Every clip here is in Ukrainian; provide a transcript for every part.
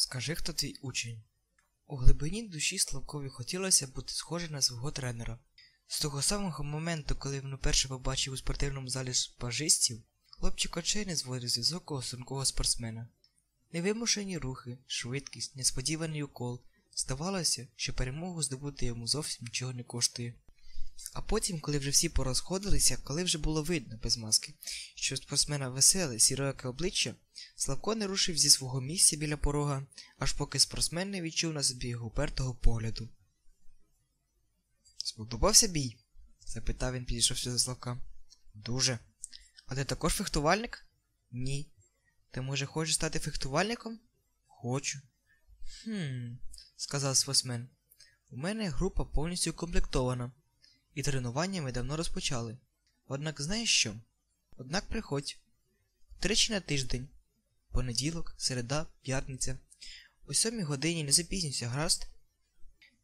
Скажи, хто твій учень. У глибині душі Славкові хотілося бути схожим на свого тренера. З того самого моменту, коли він уперше побачив у спортивному залі шпажистів, хлопчик очей не зводив з високого стрункого спортсмена. Невимушені рухи, швидкість, несподіваний укол. Здавалося, що перемогу здобути йому зовсім нічого не коштує. А потім, коли вже всі порозходилися, коли вже було видно без маски, що спортсмена веселе, сірояке обличчя, Славко не рушив зі свого місця біля порога, аж поки спортсмен не відчув на собі його упертого погляду. Сподобався бій? запитав він, підійшовши до Славка. Дуже. А ти також фехтувальник? Ні. Ти може хочеш стати фехтувальником? Хочу. Хм, сказав спортсмен. У мене група повністю укомплектована, і тренування ми давно розпочали. Однак знаєш що? Однак приходь. Тричі на тиждень. Понеділок, середа, п'ятниця. О сьомій годині не запізнюйся, гаразд?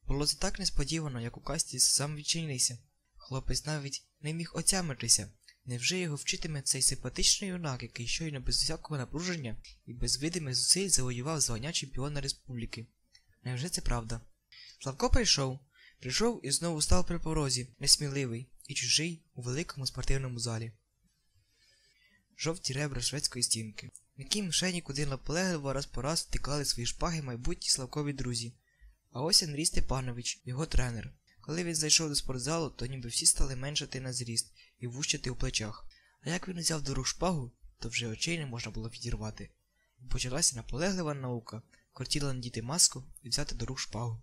Було це так несподівано, як у касті сам відчинився. Хлопець навіть не міг отямитися. Невже його вчитиме цей симпатичний юнак, який щойно без всякого напруження і без видимих зусиль завоював звання чемпіона республіки? Невже це правда? Славко прийшов, прийшов і знову став при порозі, несміливий і чужий у великому спортивному залі. Жовті ребра шведської стінки, в якій мишені куди наполегливо раз по раз втикали свої шпаги майбутні Славкові друзі. А ось Андрій Степанович, його тренер. Коли він зайшов до спортзалу, то ніби всі стали меншати на зріст і вущати у плечах. А як він взяв до рук шпагу, то вже очей не можна було відірвати. Почалася наполеглива наука, хотіла надіти маску і взяти до рук шпагу.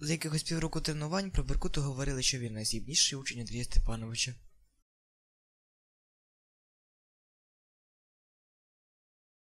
За якихось півроку тренувань про Беркуту говорили, що він найздібніший учень Андрія Степановича.